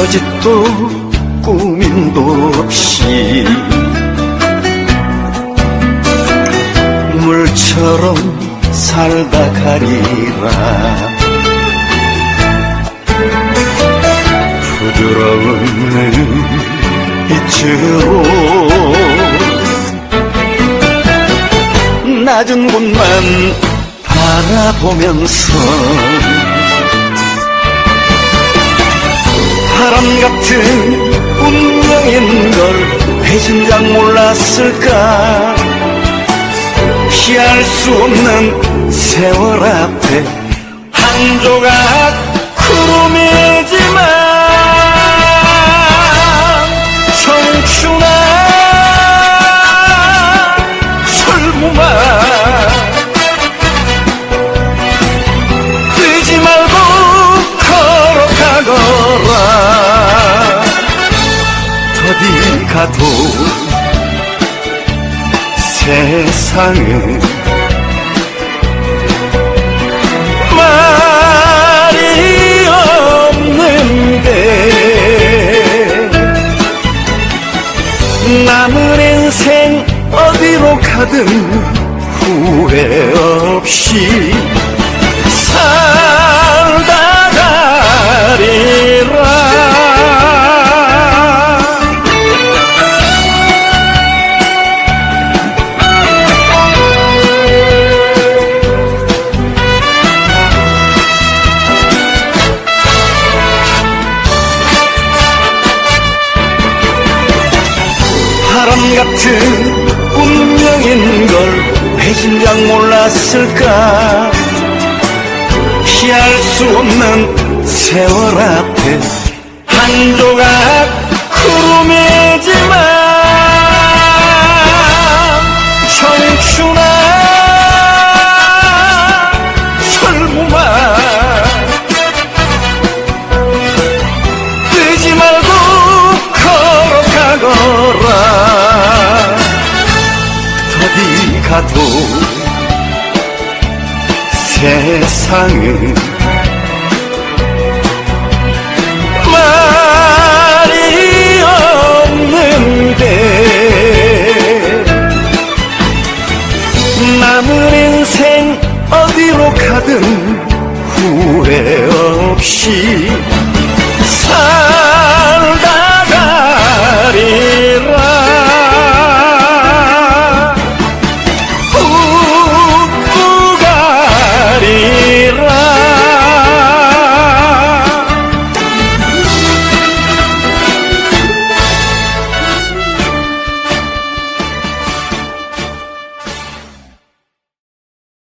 거짓도 꾸밈도 없이 물처럼 살다 가리라. 부드러운 빛으로 낮은 곳만 바라보면서 바람 같은 운명인 걸 배신장 몰랐을까? 피할 수 없는 세월 앞에 한 조각 구름이 어디 가도 세상은 말이 없는데 남은 인생 어디로 가든 후회 없이 살 같은 운명인 걸 배신장 몰랐을까? 피할 수 없는 세월 앞에 한 조각 구름이지만 가도 세상은 말이 없는데 남은 인생 어디로 가든 후회 없이